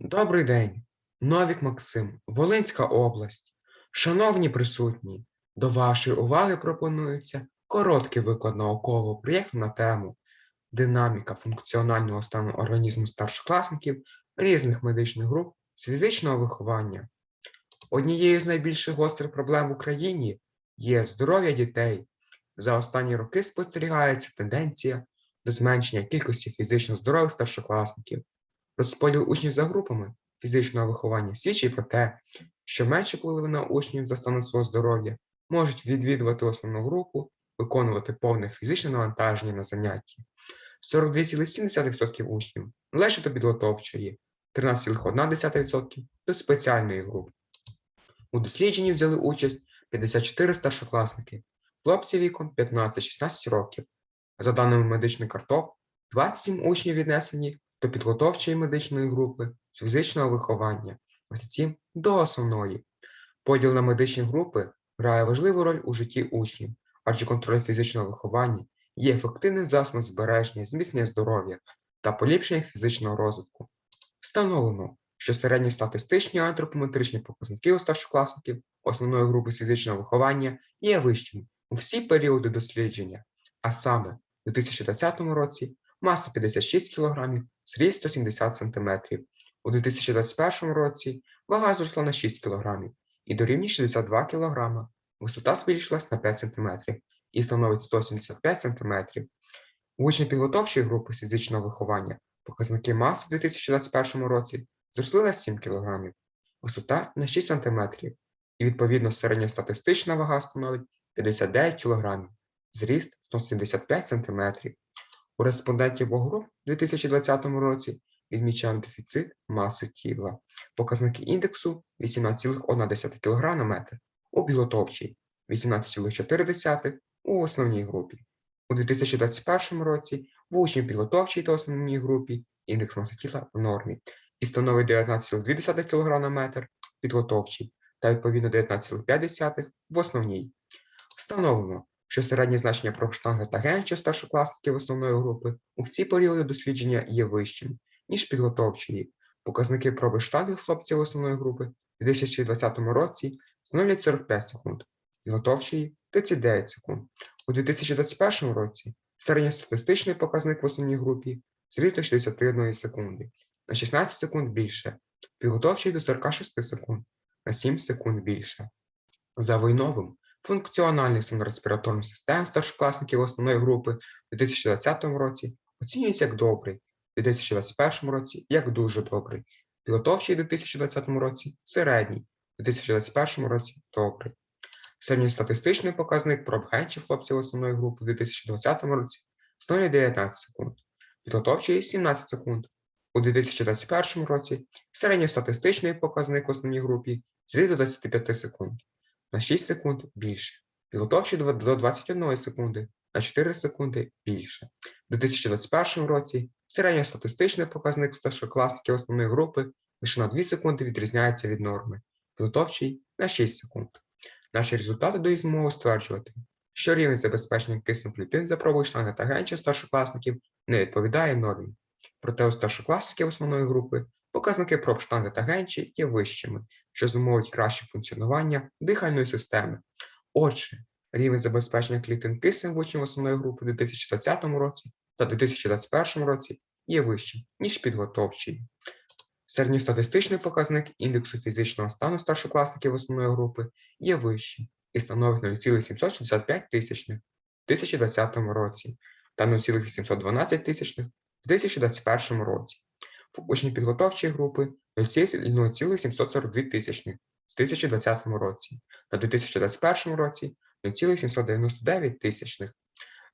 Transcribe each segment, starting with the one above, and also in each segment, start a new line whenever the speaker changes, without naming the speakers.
Добрий день, Новік Максим, Волинська область. Шановні присутні, до вашої уваги пропонується короткий виклад наукового проєкту на тему Динаміка функціонального стану організму старшокласників різних медичних груп з фізичного виховання. Однією з найбільших гострих проблем в Україні є здоров'я дітей. За останні роки спостерігається тенденція до зменшення кількості фізично здорових старшокласників. Розподіл учнів за групами фізичного виховання свідчить про те, що менше половина учнів за станом свого здоров'я можуть відвідувати основну групу, виконувати повне фізичне навантаження на занятті. 42,7% учнів належать до підготовчої, 13,1% до спеціальної групи. У дослідженні взяли участь 54 старшокласники, хлопці віком 15-16 років. За даними медичних карток, 27 учнів віднесені до підготовчої медичної групи фізичного виховання, 27 до основної. Поділ на медичні групи грає важливу роль у житті учнів, адже контроль фізичного виховання є ефективним засобом збереження, зміцнення здоров'я та поліпшення фізичного розвитку. Встановлено, що середні статистичні антропометричні показники у старшокласників основної групи фізичного виховання є вищими у всі періоди дослідження, а саме у 2020 році маса 56 кг, зріст 170 см. У 2021 році вага зросла на 6 кг і дорівнює 62 кг. Висота збільшилась на 5 см і становить 175 см. У учнів підготовчої групи фізичного виховання показники маси у 2021 році зросли на 7 кг, висота на 6 см і відповідно середньостатистична вага становить 59 кг, зріст 175 см. У респондентів обох груп у 2020 році відмічаємо дефіцит маси тіла. Показники індексу 18,1 кг на метр у підготовчій, 18,4 у основній групі. У 2021 році в учнів підготовчій та основній групі індекс маси тіла в нормі і становить 19,2 кг на метр підготовчій та відповідно 19,5 в основній. Встановлено, що середнє значення проштанги та генча старшокласників основної групи у всі періоди дослідження є вищим, ніж підготовчої. Показники проби штангів хлопців основної групи у 2020 році становлять 45 секунд, підготовчої 39 секунд. У 2021 році середньостатистичний показник в основній групі зріс до 61 секунди, на 16 секунд більше, підготовчий до 46 секунд, на 7 секунд більше. За Войновим функціональний стан респіраторної системи старшокласників основної групи у 2020 році оцінюється як добрий, у 2021 році як дуже добрий, підготовчий у 2020 році середній, у 2021 році добрий. Середньостатистичний показник проб генчів хлопців основної групи у 2020 році становить 19 секунд, підготовчий 17 секунд. У 2021 році середньостатистичний показник в основній групі зріс до 25 секунд, на 6 секунд більше, підготовчий до 21 секунди, на 4 секунди більше. У 2021 році середньостатистичний показник старшокласників основної групи лише на 2 секунди відрізняється від норми, підготовчий на 6 секунд. Наші результати дають змогу стверджувати, що рівень забезпечення киснем клітин за пробою штанги та генча старшокласників не відповідає нормі. Проте у старшокласників основної групи показники проб штанги та генчі є вищими, що зумовить краще функціонування дихальної системи. Отже, рівень забезпечення клітин киснем в учнів основної групи у 2020 році та 2021 році є вищим, ніж підготовчий. Середньостатистичний показник індексу фізичного стану старшокласників основної групи є вищим і становить 0,765 тисячних в 2020 році та 0,812 тисячних в 2021 році. В учнів підготовчої групи 0,742 тисячних в 2020 році та 2021 році 0,799 тисячних.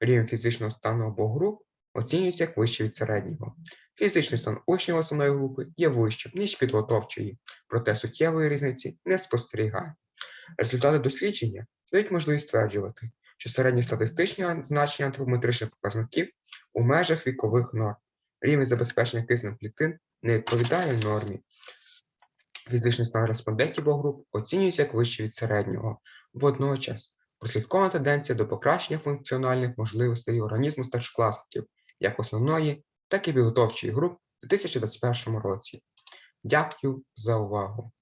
Рівень фізичного стану обох груп оцінюється як вищий від середнього. Фізичний стан учнів основної групи є вищим, ніж підготовчої, проте суттєвої різниці не спостерігає. Результати дослідження дають можливість стверджувати, що середньостатистичні значення антропометричних показників у межах вікових норм. Рівень забезпечення киснем клітин не відповідає нормі. Фізичний стан респондентів груп оцінюється як вищий від середнього. Водночас прослідкована тенденція до покращення функціональних можливостей організму старшокласників як основної, так і підготовчої груп у 2021 році. Дякую за увагу.